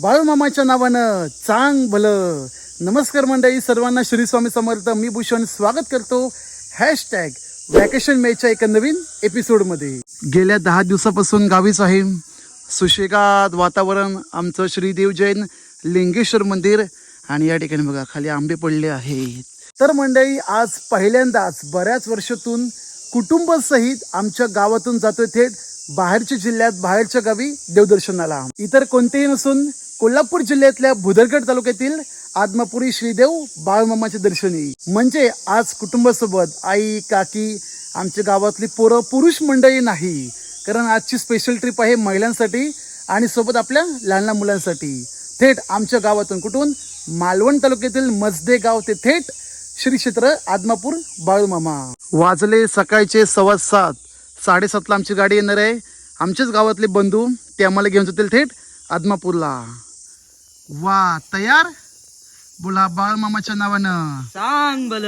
बाळूमामाच्या नावानं चांग भलं. नमस्कार मंडळी सर्वांना श्री स्वामी समर्थ. मी भूषण स्वागत करतो हॅशटॅग वॅकेशन मेच्या एका नवीन एपिसोडमध्ये. गेल्या दहा दिवसापासून गावीच आहे. सुशेगात वातावरण आमचं श्रीदेव जैन लिंगेश्वर मंदिर आणि या ठिकाणी बघा खाली आंबे पडले आहेत. तर मंडळी आज पहिल्यांदाच बऱ्याच वर्षातून कुटुंबसहित आमच्या गावातून जातोय थेट बाहेरच्या जिल्ह्यात बाहेरच्या गावी देवदर्शनाला. इतर कोणतेही नसून कोल्हापूर जिल्ह्यातल्या भुदरगड तालुक्यातील आदमापुरी श्रीदेव बाळमामाचे दर्शनी. म्हणजे आज कुटुंबासोबत आई काकी आमच्या गावातली पोरं पुरुष मंडळी नाही. कारण आजची स्पेशल ट्रिप आहे महिलांसाठी आणि सोबत आपल्या लहान लहान मुलांसाठी. थेट आमच्या गावातून कुठून? मालवण तालुक्यातील मजदे गाव ते थेट श्री क्षेत्र आदमापूर बाळूमामा. वाजले सकाळचे सव्वा सात. साडेसातला आमची गाडी येणार आहे. आमच्याच गावातले बंधू ते आम्हाला घेऊन जातील थेट आदमापूरला. वा तयार? बोला बाळमामाच्या नावानं. सांग बल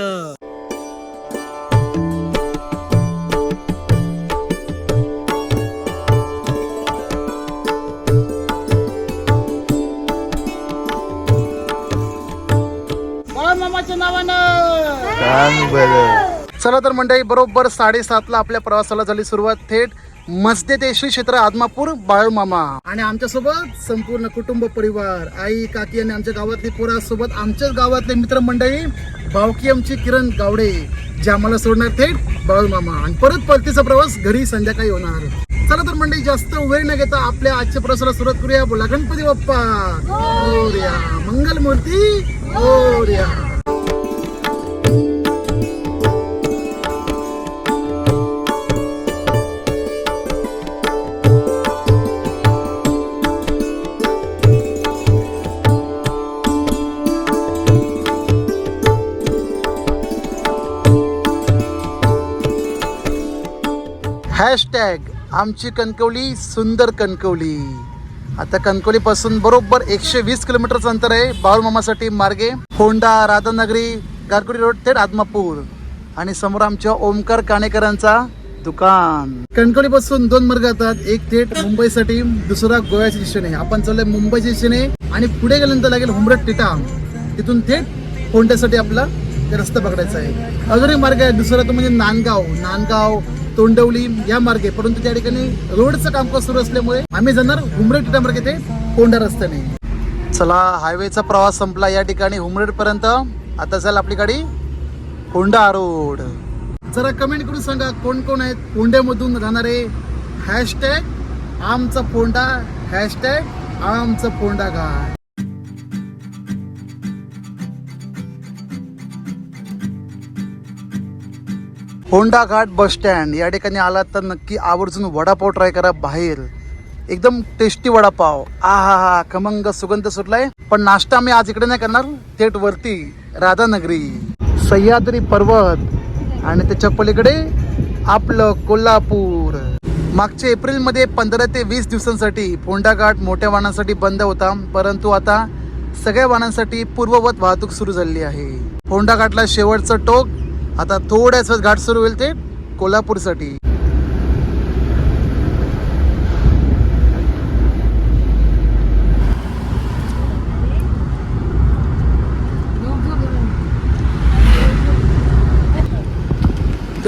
बाळमामाच्या नावानं. चला तर मंडळी बरोबर साडेसातला आपल्या प्रवासाला झाली सुरुवात. थेट मस्ते ते श्री क्षेत्र आदमापूर बाळूमामा. आणि आमच्यासोबत संपूर्ण कुटुंब परिवार आई काकी आणि आमच्या गावातली पोरा सोबत आमच्याच गावातले मित्रमंडळी भावकी आमची किरण गावडे जे आम्हाला सोडणार थेट बाळूमामा. आणि परत परतीचा प्रवास घरी संध्याकाळी होणार. चला तर मंडळी जास्त वेळ न घेता आपल्या आजच्या प्रवासाला सुरुवात करूया. बोला गणपती बाप्पा. मोरया मंगल मूर्ती हॅशटॅग आमची कणकवली सुंदर कणकवली. आता कणकवली पासून बरोबर एकशे वीस किलोमीटरचं अंतर आहे बाळूमामासाठी मार्गे. होंडा राधानगरी गारकुडी रोड थेट आदमापूर. आणि समोर आमच्या ओमकार काणेकरांचा दुकान. कणकवली पासून दोन मार्ग येतात एक थेट मुंबईसाठी दुसरा गोव्याच्या दिशेने. आपण चाललोय मुंबईच्या दिशेने आणि पुढे गेल्यानंतर लागेल हुमरट टिटा तिथून थेट होंड्यासाठी आपला ते रस्ता पकडायचा आहे. अजून एक मार्ग आहे दुसरा तो म्हणजे नांदगाव. नांदगाव तोंडवली या मार्गे. परंतु त्या ठिकाणी रोडचं कामकाज सुरू असल्यामुळे आम्ही जाणार हुमरेड मार्गे. ते कोंडा रस्त्याने. चला हायवेचा प्रवास संपला या ठिकाणी हुमरेड पर्यंत आता चल आपली गाडी होंडा रोड जरा कमेंट करून सांगा कोण कोण आहेत कोंड्यामधून राहणारे? हॅशटॅग आमचा फोंडा हॅशटॅग आमचा Fonda Ghat Honda Ghat bus stand. या ठिकाणी आलात तर नक्की आवर्जून वडापाव ट्राय करा बाहेर. एकदम टेस्टी वडापाव. आ हा हा खमंग सुगंध सुटलाय. पण नाश्ता आम्ही आज इकडे नाही करणार. थेट वरती राधानगरी. सह्याद्री पर्वत. आणि त्याच्या पलीकडे आपलं कोल्हापूर. मागच्या एप्रिलमध्ये पंधरा ते वीस दिवसांसाठी फोंडा घाट मोठ्या वाहनांसाठी बंद होता. परंतु आता सगळ्या वाहनांसाठी पूर्ववत वाहतूक सुरू झाली आहे. फोंडा घाटला शेवटचं टोक. आता थोड्याच वेळ घाट सुरू होईल ते कोल्हापूरसाठी.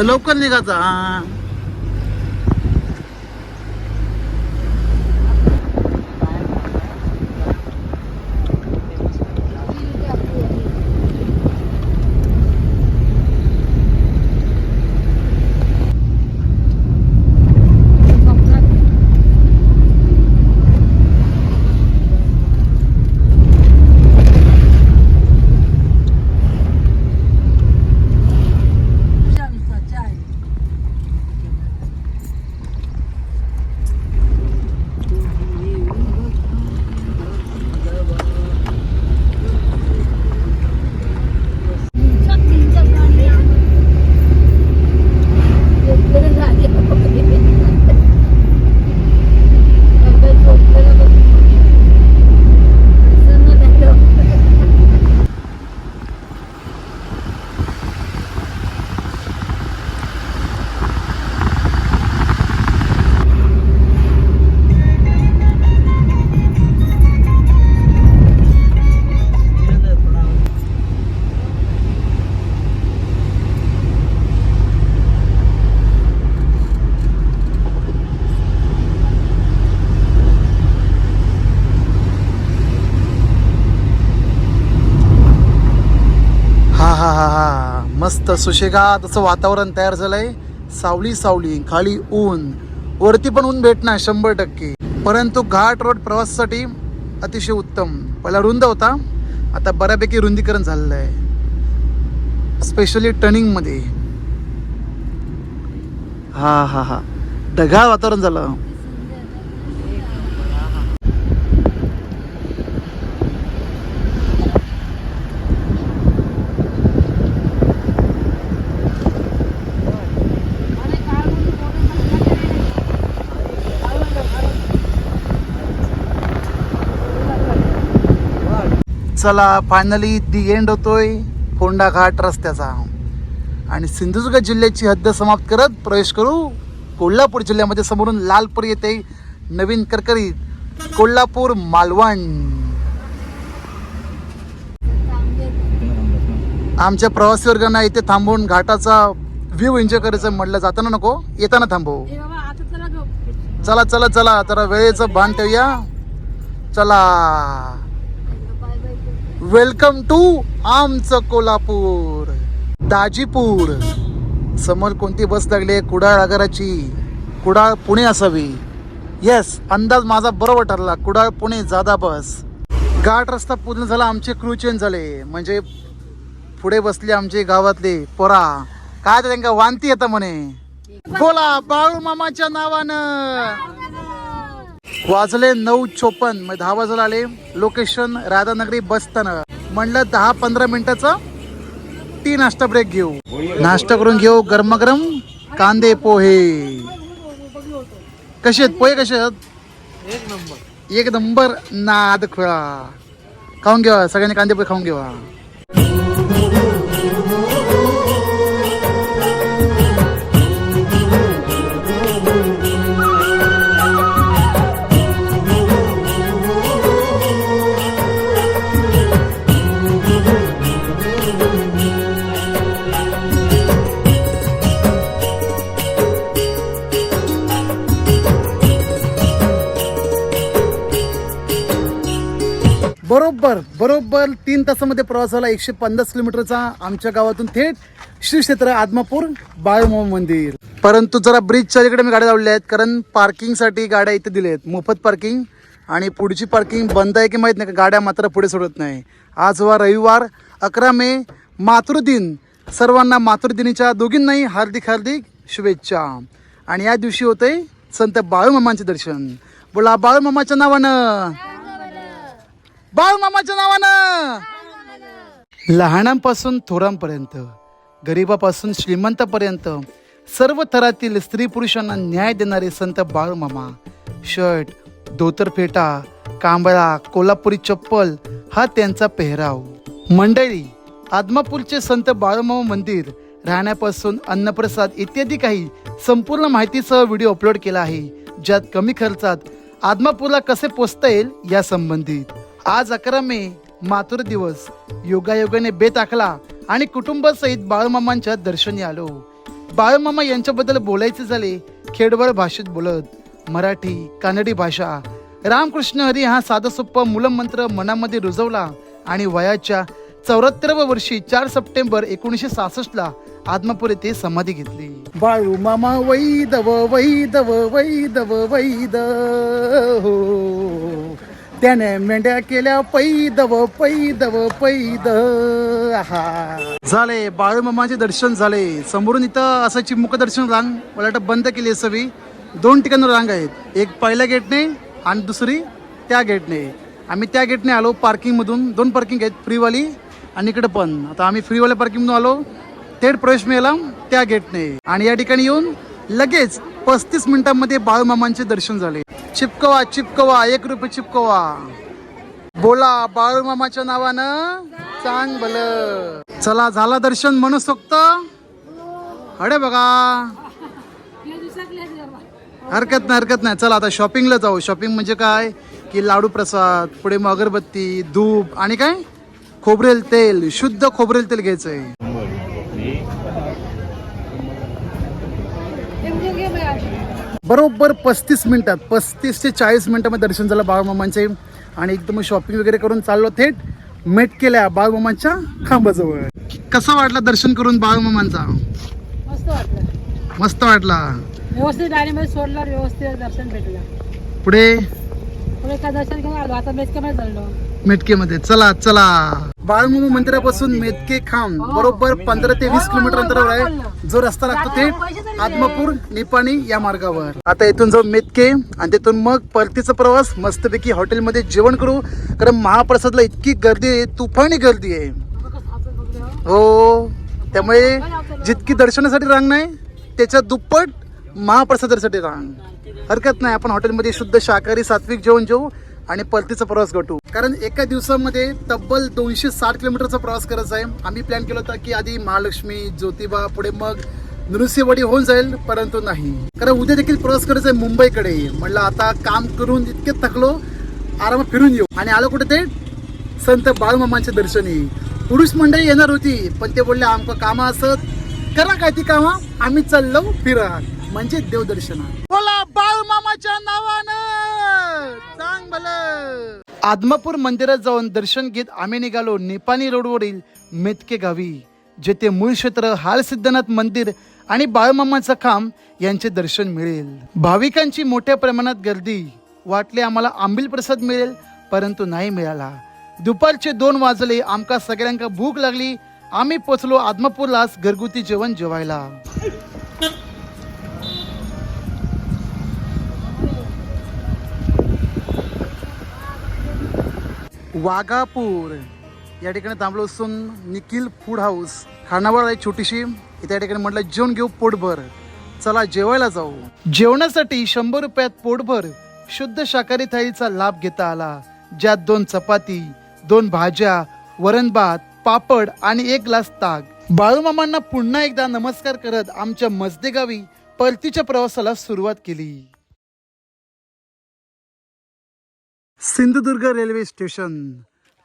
लवकर निघायचा मस्त सुशेगात असं वातावरण तयार झालंय. सावली सावली खाली ऊन. वरती पण ऊन भेटणार शंभर टक्के. परंतु घाट रोड प्रवासासाठी अतिशय उत्तम. पहिला रुंद होता. आता बऱ्यापैकी रुंदीकरण झालेलं आहे स्पेशली टर्निंगमध्ये हा हा हा. ढगाळ वातावरण झालं. चला फायनली दी एंड होतोय. फोंडा घाट रस्त्याचा. आणि सिंधुदुर्ग जिल्ह्याची हद्द समाप्त करत प्रवेश करू. कोल्हापूर जिल्ह्यामध्ये समोरून लालपूर येते नवीन करकरीत कोल्हापूर मालवण. आमच्या प्रवासी वर्गांना इथे थांबवून घाटाचा व्ह्यू एन्जॉय करायचं म्हटलं जाताना नको? येताना थांबव आता चला. चला चला जरा वेळेचं भान ठेवूया. चला. वेलकम टू आमचं कोल्हापूर दाजीपूर. समोर कोणती बस लागली आहे? कुडाळ आगाराची. कुडाळ पुणे असावी. येस अंदाज माझा बरोबर ठरला. कुडाळ पुणे जादा बस. घाट रस्ता पूर्ण झाला आमचे क्रू चेंज झाले. म्हणजे पुढे बसले आमचे गावातले पोरा. काय त्यांना वांती येतं म्हणे. बोला बाळू मामाच्या नावानं. वाजले नऊ चोपन्न. मग दहा वाजला आले. लोकेशन राधानगरी बस स्थानक. म्हणलं दहा पंधरा मिनिटाचा टी नाश्ता ब्रेक घेऊ. नाश्ता करून घेऊ. गरमागरम कांदे पोहे. कसे आहेत? पोहे कसे आहेत? एक नंबर. एक नंबर नाद खुळा खाऊन घेवा. सगळ्यांनी कांदे पोहे खाऊन घेवा. बरोबर बरोबर तीन तासामध्ये प्रवास झाला. एकशे पन्नास किलोमीटरचा आमच्या गावातून थेट श्री क्षेत्र आदमापूर बाळूमामा मंदिर. परंतु जरा ब्रिजच्या तिकडे मी गाड्या लावल्या आहेत कारण पार्किंगसाठी गाड्या इथे दिल्या आहेत. मोफत पार्किंग आणि पुढची पार्किंग बंद आहे की माहीत नाही का गाड्या मात्र पुढे सोडत नाही. आज वा रविवार अकरा मे मातृदिन सर्वांना मातृदिनीच्या दोघींनाही हार्दिक हार्दिक शुभेच्छा. आणि या दिवशी होते संत बाळूमामांचे दर्शन. बोला बाळूमामाच्या नावानं. बाळूमामाच्या नावानं. लहानांपासून थोरांपर्यंत गरिबापासून श्रीमंतापर्यंत सर्व थरातील स्त्री पुरुषांना न्याय देणारे संत बाळूमामा शर्ट धोतर फेटा कांबळा कोल्हापुरी चप्पल हा त्यांचा पेहराव. मंडळी आदमापूरचे संत बाळूमामा मंदिर राहण्यापासून अन्नप्रसाद इत्यादी काही संपूर्ण माहितीसह व्हिडिओ अपलोड केला आहे ज्यात कमी खर्चात आदमापूरला कसे पोचता येईल या संबंधित आज अकरा मे मातुर दिवस. योगायोगाने बेत आखला आणि कुटुंबासहित बाळूमामांच्या दर्शनी आलो. बाळूमामा यांच्याबद्दल बोलायचे झाले खेडवळ भाषेत बोलत मराठी कानडी भाषा. रामकृष्ण हरी हा साधंसोप्पा मूलमंत्र मनामध्ये रुजवला आणि वयाच्या चौऱ्याहत्तरव्या वर्षी चार सप्टेंबर एकोणीसशे सहासष्टला आदमापूर येथे समाधी घेतली. बाळू मामा वैदव वैदव वैदव वैद हो. त्याने मेंढ्या केल्या पैदव पैदव पैद. हा झाले बाळूमामाचे दर्शन झाले. समोरून इथं असं चिमुक दर्शन रांग. मला वाटतं बंद केली असावी. दोन ठिकाणी रांग आहेत. एक पहिल्या गेटने आणि दुसरी त्या गेटने. आम्ही त्या गेटने आलो पार्किंगमधून. दोन पार्किंग आहेत फ्रीवाली आणि इकडे पण. आता आम्ही फ्रीवाल्या पार्किंगमधून आलो. थेट प्रवेश मिळाला त्या गेटने. आणि या ठिकाणी येऊन लगेच पस्तीस मिनिटांमध्ये बाळूमामांचे दर्शन झाले. चिपकवा चिपकवा एक रुपये चिपकवा. बोला बाळूमामाच्या नावानं चांग भल. चला झाला दर्शन मनसोक्त? अडे बघा. हरकत नाही हरकत नाही. चला आता शॉपिंगला जाऊ. शॉपिंग म्हणजे काय? की लाडू प्रसाद पुढे मग अगरबत्ती धूप आणि काय? खोबरेल तेल शुद्ध खोबरेल तेल घ्यायचंय हे म्हणजे घे बाई आधी. बरोबर पस्तीस मिनिटात पस्तीस ते चाळीस मिनिटामध्ये दर्शन झालं बाळूमामांचे. आणि एकदम शॉपिंग वगैरे करून चाललो. थेट मेट केल्या बाळूमामांच्या खांबाजवळ. कसा वाटला दर्शन करून बाळूमामांचा? मस्त वाटलं. व्यवस्थित गाडीमध्ये सोडलं व्यवस्थित दर्शन भेटलं. पुढे? दर्शन घेऊन मेटकेमध्ये चला चला. बाळूमामा मंदिरापासून मेटके खांब. बरोबर पंधरा ते वीस किलोमीटर अंतरावर आहे. जो रस्ता लागतो ते आत्मपूर निपाणी या मार्गावर. आता इथून जाऊ मेतके आणि तिथून मग परतीचा प्रवास. मस्तपैकी हॉटेलमध्ये जेवण करू. कारण महाप्रसादला इतकी गर्दी आहे तुफानी गर्दी आहे. हो त्यामुळे जितकी दर्शनासाठी रांग नाही त्याच्या दुप्पट महाप्रसादासाठी रांग. हरकत नाही आपण हॉटेलमध्ये शुद्ध शाकाहारी सात्विक जेवण जेवू आणि परतीचा प्रवास घटू कारण एका दिवसामध्ये तब्बल दोनशे साठ किलोमीटरचा प्रवास करायचा आहे. आम्ही प्लॅन केला होता की आधी महालक्ष्मी ज्योतिबा पुढे मग नृसिंहवाडी होऊन जाईल परंतु नाही. कारण उद्या देखील प्रवास करायचा आहे मुंबईकडे. म्हणलं आता काम करून इतके थकलो आरामात फिरून येऊ. आणि आलो कुठे ते? संत बाळमामांच्या दर्शनी. पुरुष मंडळी येणार होती पण ते बोलले आमक काम असत. करा काय ती कामा? आम्ही चाललो फिरा म्हणजे देवदर्शना बोला बाळमामाच्या नावानं. सांग भलं. आदमापूर मंदिरात जाऊन दर्शन घेत आम्ही निघालो निपाणी रोडवरील मेतके गावी जेथे मूळ क्षेत्र हाल सिद्धनाथ मंदिर आणि बाळमामाचं खांब यांचे दर्शन मिळेल. भाविकांची मोठ्या प्रमाणात गर्दी वाटले आम्हाला आंबील प्रसाद मिळेल परंतु नाही मिळाला. दुपारचे दोन वाजले आमका सगळ्यांका भूक लागली. आम्ही पोचलो आदमापूरलाच घरगुती जेवण जेवायला. वाघापूर. या ठिकाणी थांबलो असून निखिल फूड हाऊस. खानावळ आहे छोटीशी. त्या ठिकाणी म्हटलं जेवण घेऊ पोटभर. चला जेवायला जाऊ. जेवणासाठी शंभर रुपयात पोटभर शुद्ध शाकाहारी थाळीचा लाभ घेता आला. ज्यात दोन चपाती दोन भाज्या वरण भात पापड आणि एक ग्लास ताक. बाळूमामांना पुन्हा एकदा नमस्कार करत आमच्या मजदे गावी परतीच्या प्रवासाला सुरुवात केली. Sindhudurg railway station.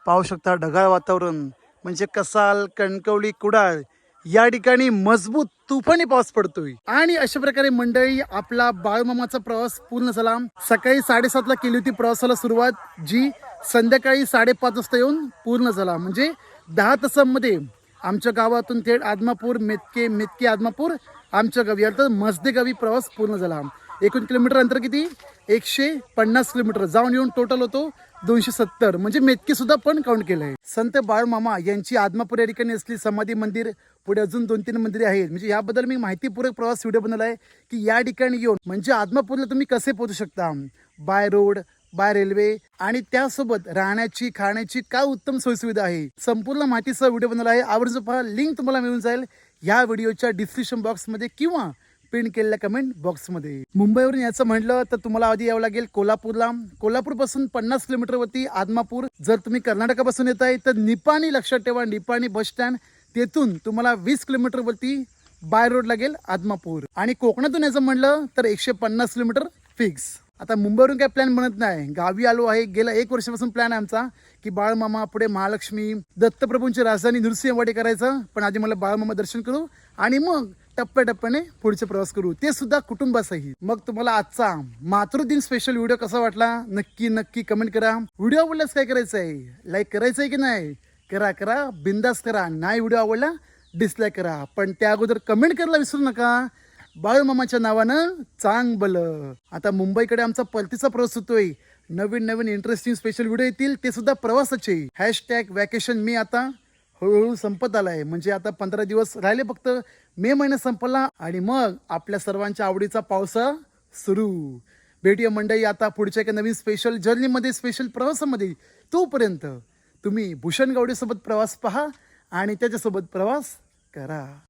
पाहू शकता ढगाळ वातावरण. म्हणजे कसाल कणकवली कुडाळ. या ठिकाणी मजबूत तुफानी पाऊस पडतोय. आणि अशा प्रकारे मंडळी आपला बाळमामाचा प्रवास पूर्ण झाला. सकाळी साडेसातला केली होती प्रवासाला सुरुवात जी संध्याकाळी साडेपाच वाजता येऊन पूर्ण झाला. म्हणजे दहा तासांमध्ये आमच्या गावातून थेट आदमापूर मेतके मेतके आदमापूर आमच्या गावी अर्थात मजदे गावी प्रवास पूर्ण झाला. एकूण किलोमीटर अंतर किती? एकशे पन्नास किलोमीटर. जाऊन येऊन टोटल होतो दोनशे सत्तर. म्हणजे मेतके सुद्धा पण काउंट केलं आहे संत बाळमामा यांची आदमापूर या ठिकाणी असली समाधी मंदिर पुढे अजून दोन तीन मंदिरे आहेत. म्हणजे याबद्दल मी माहितीपूर्वक प्रवास व्हिडिओ बनवला आहे की या ठिकाणी येऊन म्हणजे आदमापूरला तुम्ही कसे पोहोचू शकता? बाय रोड बाय रेल्वे आणि त्यासोबत राहण्याची खाण्याची काय उत्तम सोयीसुविधा आहे? संपूर्ण माहितीचा व्हिडिओ बनवला आहे. आवडजो पहा लिंक तुम्हाला मिळून जाईल या व्हिडिओच्या डिस्क्रिप्शन बॉक्समध्ये किंवा पिन केलेल्या कमेंट बॉक्समध्ये मुंबईवरून याचं म्हटलं तर तुम्हाला आधी यावं लागेल कोल्हापूरला. कोल्हापूरपासून पन्नास किलोमीटरवरती आदमापूर. जर तुम्ही कर्नाटकापासून येत आहे तर निपाणी लक्षात ठेवा. निपाणी बस स्टँड तेथून तुम्हाला वीस किलोमीटरवरती बाय रोड लागेल आदमापूर. आणि कोकणातून यायचं म्हटलं तर एकशे पन्नास किलोमीटर फिक्स आता मुंबईवरून काय प्लॅन बनत नाही. गावी आलो आहे. गेल्या एक वर्षापासून प्लॅन आहे आमचा की बाळमामा पुढे महालक्ष्मी दत्तप्रभूंची राजधानी नृसिंहवाडी करायचं. पण आधी मला बाळमामा दर्शन करू. आणि मग टप्प्याटप्प्याने पुढचे प्रवास करू. ते सुद्धा कुटुंबासहित. मग तुम्हाला आजचा मातृदिन स्पेशल व्हिडिओ कसा वाटला? नक्की नक्की कमेंट करा. व्हिडिओ आवडल्यास काय करायचं आहे लाईक करायचं आहे की नाही? करा करा. बिंदास करा. नाही व्हिडिओ आवडला डिसलाईक करा. पण त्या अगोदर कमेंट करायला विसरू नका. बाळूमामाच्या नावानं चांग बल. आता मुंबईकडे आमचा परतीचा प्रवास होतोय. नवीन नवीन इंटरेस्टिंग स्पेशल व्हिडिओ येतील. ते सुद्धा प्रवासाचे. हॅशटॅग वॅकेशन मी आता. हळूहळू संपत आलाय. म्हणजे आता पंधरा दिवस राहिले फक्त. मे महिना संपला आणि मग आपल्या सर्वांच्या आवडीचा पावसा सुरू. भेटूया मंडळी आता पुढच्या एका नवीन स्पेशल जर्नीमध्ये स्पेशल प्रवासामध्ये. तोपर्यंत तुम्ही भूषण गावडेसोबत प्रवास पहा आणि त्याच्यासोबत प्रवास करा.